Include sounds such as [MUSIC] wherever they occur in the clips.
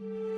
Dzień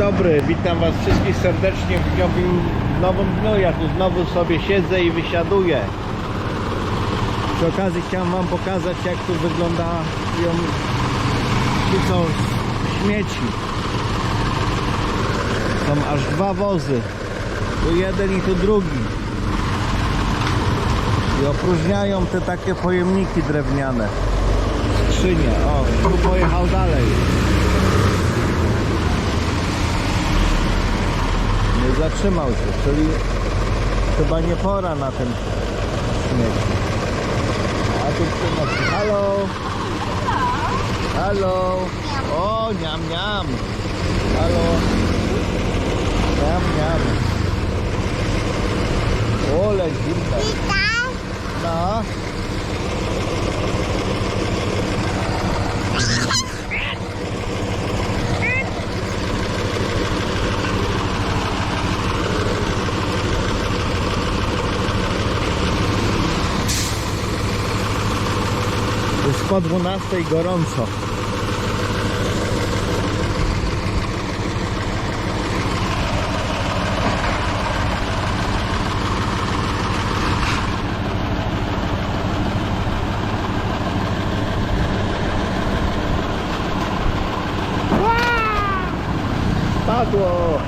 dobry, witam Was wszystkich serdecznie w, dniowym, w nowym dniu. Ja tu znowu sobie siedzę i wysiaduję. Przy okazji chciałem Wam pokazać, jak tu wyglądają tu są śmieci. Są aż dwa wozy. Tu jeden i tu drugi. I opróżniają te takie pojemniki drewniane. Skrzynie. O, tu pojechał dalej. Zatrzymał się, czyli chyba nie pora na ten śmieć. A tu przynosi. Halo? Halo? O, niam, niam. Halo? Niam, niam. Ole, zimne. No. Po 12 gorąco. Spadło!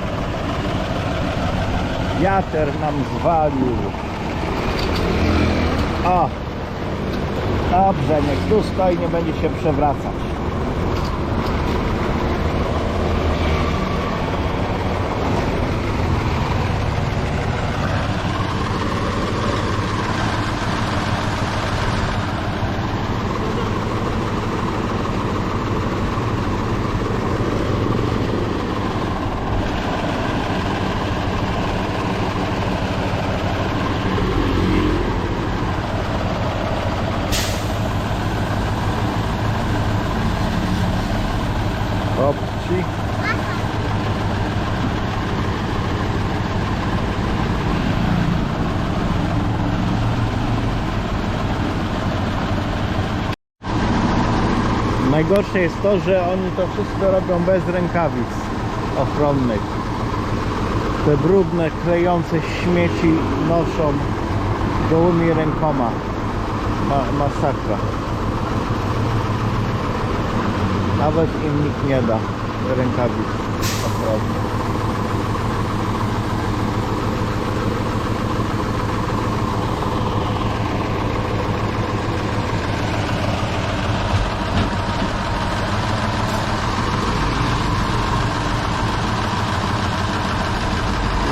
Wiater nam zwalił. O! Dobrze, niech tu stoi, nie będzie się przewracać. Najgorsze jest to, że oni to wszystko robią bez rękawic ochronnych. Te brudne, klejące śmieci noszą gołymi rękoma. Ma, masakra. Nawet im nikt nie da rękawic ochronnych.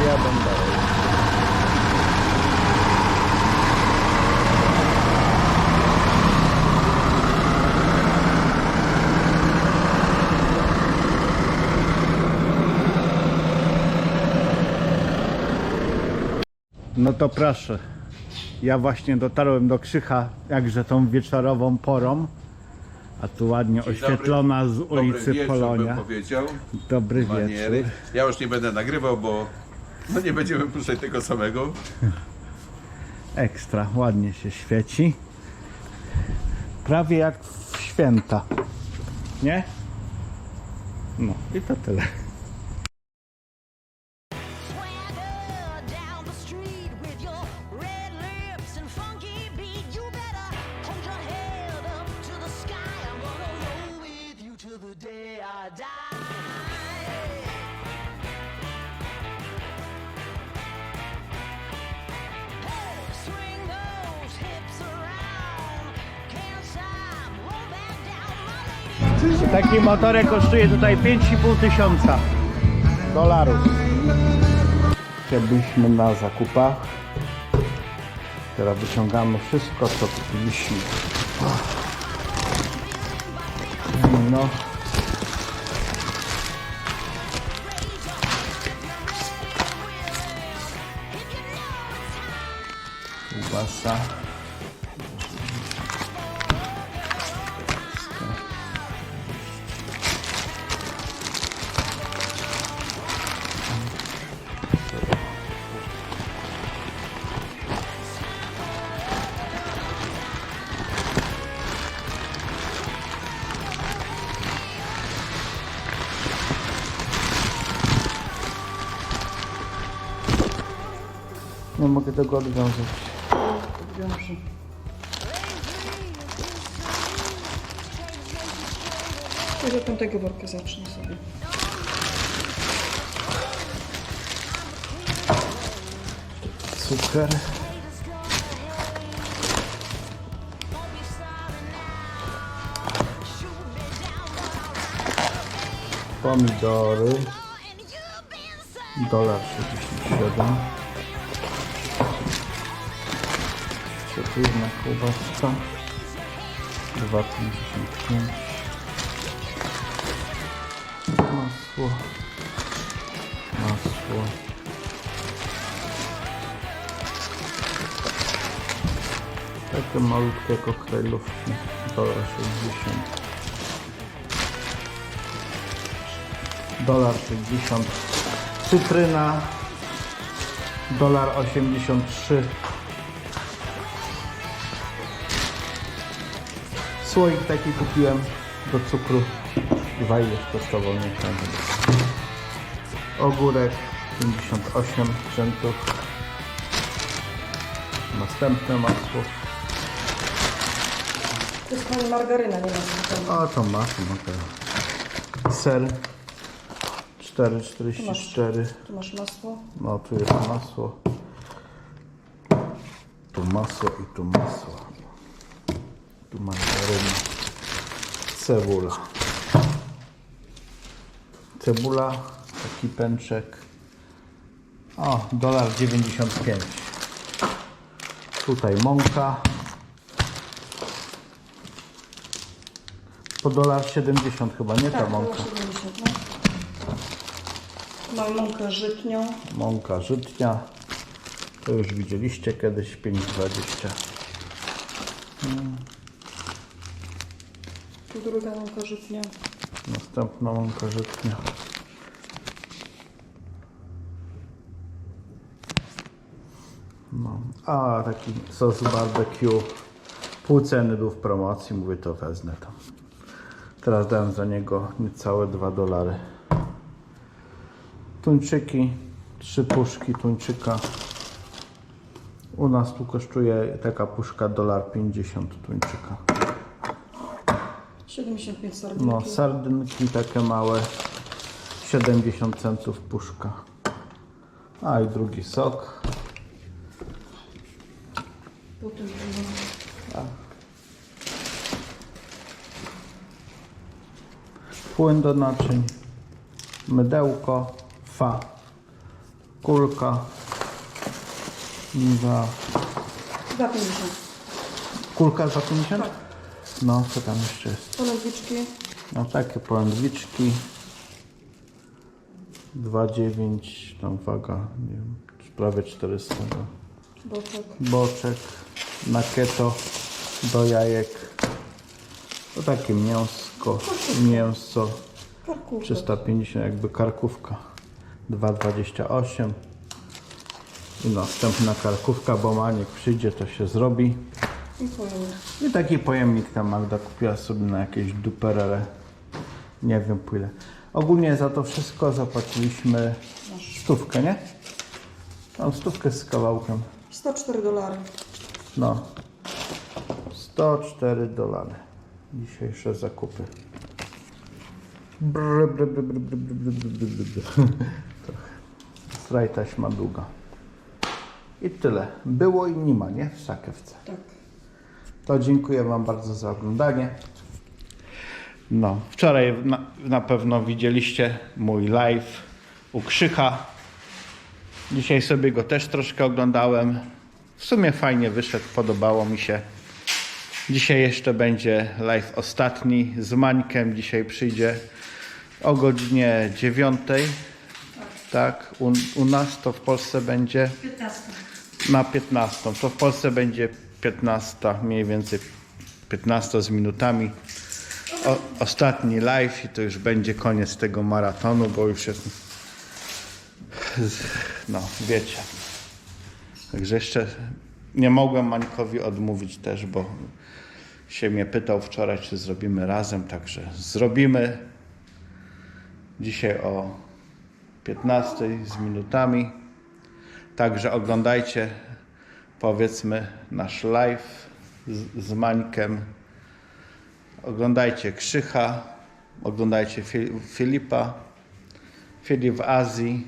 Jadę dalej. No to proszę. Ja właśnie dotarłem do Krzycha, jakże tą wieczorową porą. A tu ładnie Dzień oświetlona z dobry ulicy wieczór, Polonia. Bym powiedział. Dobry Maniery. wieczór. Ja już nie będę nagrywał, bo no nie będziemy puszczać tego samego. Ekstra, ładnie się świeci. Prawie jak w święta. Nie? No i to tyle. Swagger Taki motorek kosztuje tutaj 5,5 tysiąca dolarów. Byliśmy na zakupach. Teraz wyciągamy wszystko, co kupiliśmy. No. Kiełbasa. Nie mogę tego odwiązać. Wiąże. Może tamtego worka zacznę sobie. Cukier. Pomidory. Dolar 67. Przepiękna kiełbaska. 2,55. Masło. Masło. Takie malutkie koktajlówki. Dolar 60. Dolar 60. Cytryna. Dolar 83. Słoik taki kupiłem do cukru. Dwa ileś kosztował, nie. Ogórek 58 centów. Następne masło. To jest pani margaryna, nie ma A to masło, okej. Ser 4,44. Tu masz masło. No tu jest masło. Tu masło i tu masło. Tu margaryna. Cebula. Cebula, taki pęczek. O, dolar 95. Tutaj mąka. Po dolar 70 chyba, nie ta Tak, mąka. było 70, no. Mamy mąkę żytnią. Mąka żytnia. To już widzieliście kiedyś 5,20. Druga mąka żytnia. Następna mąka żytnia. No. A taki sos barbecue. Pół ceny był w promocji. Mówię to wezmę tam. Teraz dałem za niego niecałe 2 dolary. Tuńczyki. Trzy puszki tuńczyka. U nas tu kosztuje taka puszka dolar 50 tuńczyka. 75 sardynki. No, sardynki takie małe, 70 centów puszka. A i drugi sok. Potem będą Płyn do naczyń, mydełko, fa, kulka, za, 2,50. kulka za 50? Tak. No, co tam jeszcze jest? Polędwiczki. No takie polędwiczki. 2,9, tam waga, nie wiem, prawie 400. no. Boczek. boczek na keto do jajek. To takie mięsko, mięso Karkówka. 350 jakby karkówka 2,28 i następna karkówka, bo maniek przyjdzie to się zrobi I pojemnik. i taki pojemnik tam Magda kupiła sobie na jakieś duperele nie wiem po ile ogólnie za to wszystko zapłaciliśmy stówkę, nie? Tam stówkę z kawałkiem 104 dolary. No. 104 dolary. Dzisiejsze zakupy. Brr, brr, brr, brr, brr, brr, brr, brr, brr. [LAUGHS] Straj taśma długa. I tyle. Było i nie ma, nie? W sakiewce. Tak. To dziękuję Wam bardzo za oglądanie. No, wczoraj na, na pewno widzieliście mój live u Krzycha. Dzisiaj sobie go też troszkę oglądałem. W sumie fajnie wyszedł, podobało mi się. Dzisiaj jeszcze będzie live ostatni z Mańkiem. Dzisiaj przyjdzie o godzinie 9. Tak, u, u nas to w Polsce będzie 15. na 15. To w Polsce będzie 15, mniej więcej 15 z minutami. O, ostatni live i to już będzie koniec tego maratonu, bo już jest. No, wiecie. Także jeszcze nie mogłem Mańkowi odmówić też, bo się mnie pytał wczoraj, czy zrobimy razem. Także zrobimy dzisiaj o 15 z minutami. Także oglądajcie, powiedzmy, nasz live z, z Mańkiem. Oglądajcie Krzycha, oglądajcie Fi- Filipa, Filip w Azji,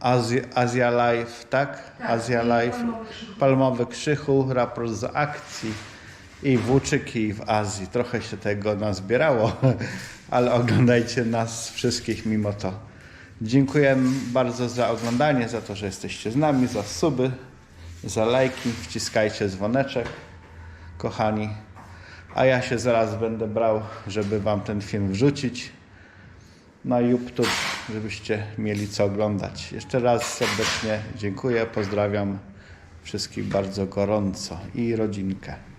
Azja, Azja Live, tak? Azja Live, Palmowy Krzychu, raport z akcji i włóczyki w Azji. Trochę się tego nazbierało, [LAUGHS] ale oglądajcie nas wszystkich mimo to. Dziękuję bardzo za oglądanie, za to, że jesteście z nami, za suby, za lajki. Wciskajcie dzwoneczek, kochani. A ja się zaraz będę brał, żeby Wam ten film wrzucić na YouTube, żebyście mieli co oglądać. Jeszcze raz serdecznie dziękuję, pozdrawiam wszystkich bardzo gorąco i rodzinkę.